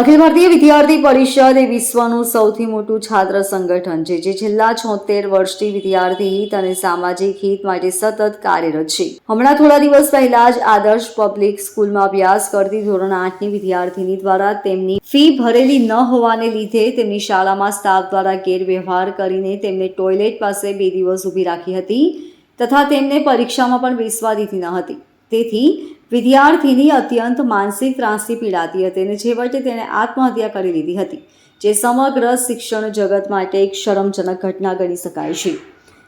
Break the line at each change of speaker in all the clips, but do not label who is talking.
અખિલ ભારતીય વિદ્યાર્થી પરિષદ એ વિશ્વનું સૌથી મોટું છાત્ર સંગઠન છે, જે છેલ્લા છોતેર વર્ષથી વિદ્યાર્થી હિત અને સામાજિક હિત માટે સતત કાર્યરત છે. હમણાં થોડા દિવસ પહેલા જ આદર્શ પબ્લિક સ્કૂલમાં અભ્યાસ કરતી ધોરણ આઠની વિદ્યાર્થીની દ્વારા તેમની ફી ભરેલી ન હોવાને લીધે તેમની શાળામાં સ્ટાફ દ્વારા ગેરવ્યવહાર કરીને તેમને ટોયલેટ પાસે બે દિવસ ઊભી રાખી હતી તથા તેમને પરીક્ષામાં પણ બેસવા દીધી ન હતી. તેથી વિદ્યાર્થીની અત્યંત માનસિક ત્રાસથી પીડાતી હતી અને છેવટે તેણે આત્મહત્યા કરી લીધી હતી, જે સમગ્ર શિક્ષણ જગત માટે એક શરમજનક ઘટના ગણી શકાય છે.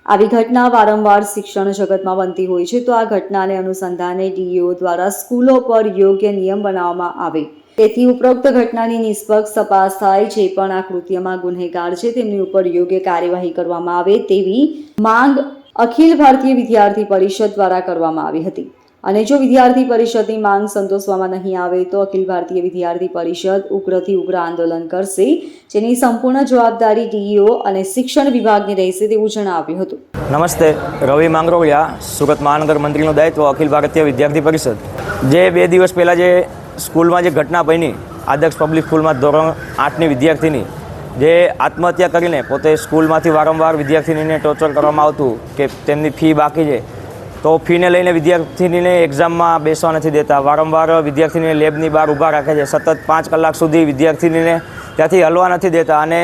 આવી ઘટના વારંવાર શિક્ષણ જગતમાં બનતી હોય છે, તો આ ઘટનાને અનુસંધાને ડીઈઓ દ્વારા સ્કૂલો પર યોગ્ય નિયમ બનાવવામાં આવે. તેથી ઉપરોક્ત ઘટનાની નિષ્પક્ષ તપાસ થાય જે પણ આ કૃત્યમાં ગુનેગાર છે, તેમની ઉપર યોગ્ય કાર્યવાહી કરવામાં આવે તેવી માંગ અખિલ ભારતીય વિદ્યાર્થી પરિષદ દ્વારા કરવામાં આવી હતી. અને જો વિદ્યાર્થી પરિષદની માંગ સંતોષવામાં નહીં આવે તો અખિલ ભારતીય વિદ્યાર્થી પરિષદ ઉગ્રથી ઉગ્ર આંદોલન કરશે, જેની સંપૂર્ણ જવાબદારી ડીઈઓ અને શિક્ષણ વિભાગની રહેશે તેવું જણાવ્યું હતું.
નમસ્તે, રવિ માંગરોળિયા સુરત મહાનગર મંત્રીનું દાયિત્વ અખિલ ભારતીય વિદ્યાર્થી પરિષદ. જે બે દિવસ પહેલાં જે સ્કૂલમાં જે ઘટના બની, આદર્શ પબ્લિક સ્કૂલમાં ધોરણ આઠની વિદ્યાર્થીની, જે આત્મહત્યા કરીને પોતે સ્કૂલમાંથી વારંવાર વિદ્યાર્થીનીને ટોર્ચર કરવામાં આવતું, કે તેમની ફી બાકી છે તો ફીને લઈને વિદ્યાર્થીનીને એક્ઝામમાં બેસવા નથી દેતા. વારંવાર વિદ્યાર્થીને લેબની બહાર ઊભા રાખે છે. સતત પાંચ કલાક સુધી વિદ્યાર્થીનીને ત્યાંથી હલવા નથી દેતા અને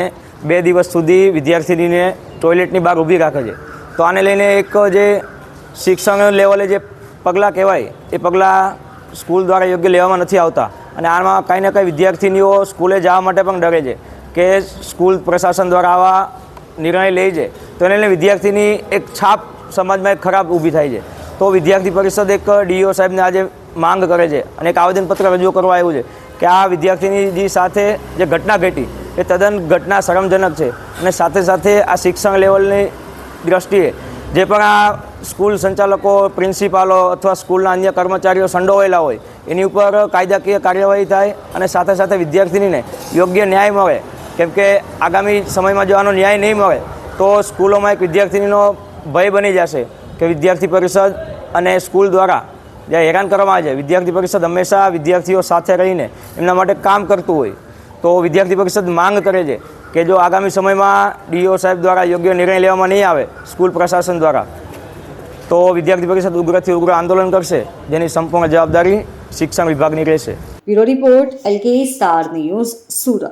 બે દિવસ સુધી વિદ્યાર્થીનીને ટોયલેટની બહાર ઊભી રાખે છે. તો આને લઈને એક જે શિક્ષણ લેવલે જે પગલાં કહેવાય, એ પગલાં સ્કૂલ દ્વારા યોગ્ય લેવામાં નથી આવતા. અને આમાં કાંઈ ને કાંઈ વિદ્યાર્થીનીઓ સ્કૂલે જવા માટે પણ ડરે છે કે સ્કૂલ પ્રશાસન દ્વારા આવા નિર્ણય લે છે. તો એને વિદ્યાર્થીની એક છાપ સમાજમાં એક ખરાબ ઊભી થાય છે. તો વિદ્યાર્થી પરિષદ એક ડીઓ સાહેબને આજે માંગ કરે છે અને એક આવેદનપત્ર રજૂ કરવા આવ્યું છે કે આ વિદ્યાર્થીની સાથે જે ઘટના ઘટી એ તદ્દન ઘટના શરમજનક છે અને સાથે સાથે આ શિક્ષણ લેવલની દ્રષ્ટિએ જે પણ આ સ્કૂલ સંચાલકો, પ્રિન્સિપાલો અથવા સ્કૂલના અન્ય કર્મચારીઓ સંડોવાયેલા હોય, એની ઉપર કાયદાકીય કાર્યવાહી થાય અને સાથે સાથે વિદ્યાર્થીનીને યોગ્ય ન્યાય મળે. કેમ કે આગામી સમયમાં જો આનો ન્યાય નહીં મળે, તો સ્કૂલોમાં એક વિદ્યાર્થીનીનો ભય બની જશે કે વિદ્યાર્થી પરિષદ અને સ્કૂલ દ્વારા જે હેરાન કરવામાં આવે છે, વિદ્યાર્થી પરિષદ હંમેશા વિદ્યાર્થીઓ સાથે રહીને એમના માટે કામ કરતું હોય. તો વિદ્યાર્થી પરિષદ માંગ કરે છે કે જો આગામી સમયમાં ડીઓ સાહેબ દ્વારા યોગ્ય નિર્ણય લેવામાં નહીં આવે, સ્કૂલ પ્રશાસન દ્વારા, તો વિદ્યાર્થી પરિષદ ઉગ્રથી ઉગ્ર આંદોલન કરશે, જેની સંપૂર્ણ જવાબદારી શિક્ષણ વિભાગની રહેશે.
Bureau report, LK star news, Surat.